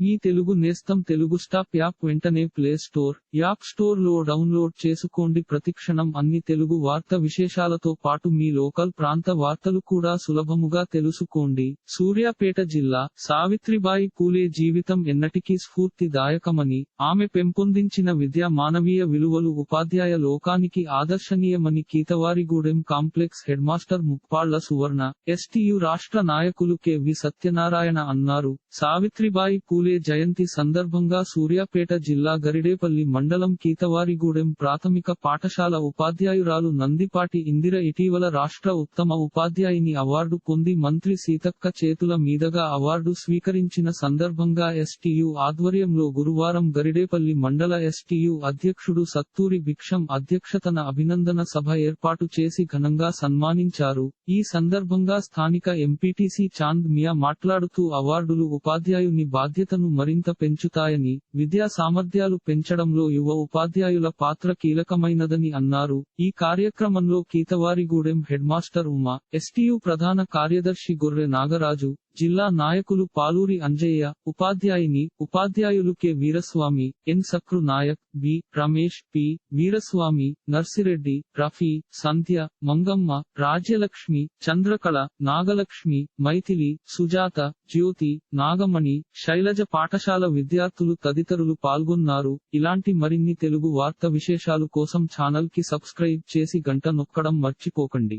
మీ తెలుగు నేస్తం Telugu stop app వెంటనే play store app స్టోర్లో డౌన్లోడ్ చేసుకోండి. ప్రతిక్షణం అన్ని తెలుగు వార్త విశేషాలతో పాటు మీ లోకల్ ప్రాంత వార్తలు కూడా సులభముగా తెలుసుకోండి. సూర్యాపేట జిల్లా సావిత్రిబాయి పూలే జీవితం ఎన్నటికీ స్ఫూర్తిదాయకమని ఆమె పెంపొందించిన విద్య మానవీయ విలువలు ఉపాధ్యాయ లోకానికి ఆదర్శనీయమని Keethavarigudem complex headmaster Muppalla Suvarna STU రాష్ట్ర నాయకులు కెవి సత్యనారాయణ అన్నారు. సావిత్రిబాయి పూలే జయంతి సందర్భంగా సూర్యాపేట జిల్లా గరిడేపల్లి మండలం కీతవారిగూడెం ప్రాథమిక పాఠశాల ఉపాధ్యాయురాలు నందిపాటి ఇందిర ఇటీవల రాష్ట్ర ఉత్తమ ఉపాధ్యాయుని అవార్డు పొంది మంత్రి సీతక్క చేతుల మీదుగా అవార్డు స్వీకరించిన సందర్భంగా ఎస్టీయు ఆధ్వర్యంలో గురువారం గరిడేపల్లి మండల ఎస్టీయు అధ్యక్షుడు సత్తూరి భిక్షం అధ్యక్షతన అభినందన సభ ఏర్పాటు చేసి ఘనంగా సన్మానించారు. ఈ సందర్భంగా స్థానిక ఎంపీటీసీ చాంద్ మియా మాట్లాడుతూ అవార్డులు ఉపాధ్యాయుని బాధ్యతను మరింత పెంచుతాయని విద్యా సామర్థ్యాలు పెంచడంలో యువ ఉపాధ్యాయుల పాత్ర కీలకమైనదని అన్నారు. ఈ కార్యక్రమంలో కీతవారిగూడెం హెడ్మాస్టర్ ఉమా ఎస్టీయు ప్రధాన కార్యదర్శి గొర్రె నాగరాజు జిల్లా నాయకులు పాలూరి అంజయ్య ఉపాధ్యాయుని ఉపాధ్యాయులు K. Veeraswamy N. Sakru Nayak B. Ramesh P. Veeraswamy Narsireddy Rafi Sandhya Mangamma Rajyalakshmi Chandrakala Nagalakshmi Maithili Sujatha Jyothi Nagamani Sailaja పాఠశాల విద్యార్థులు తదితరులు పాల్గొన్నారు. ఇలాంటి మరిన్ని తెలుగు వార్త విశేషాలు కోసం ఛానల్కి సబ్స్క్రైబ్ చేసి గంట నొక్కడం మర్చిపోకండి.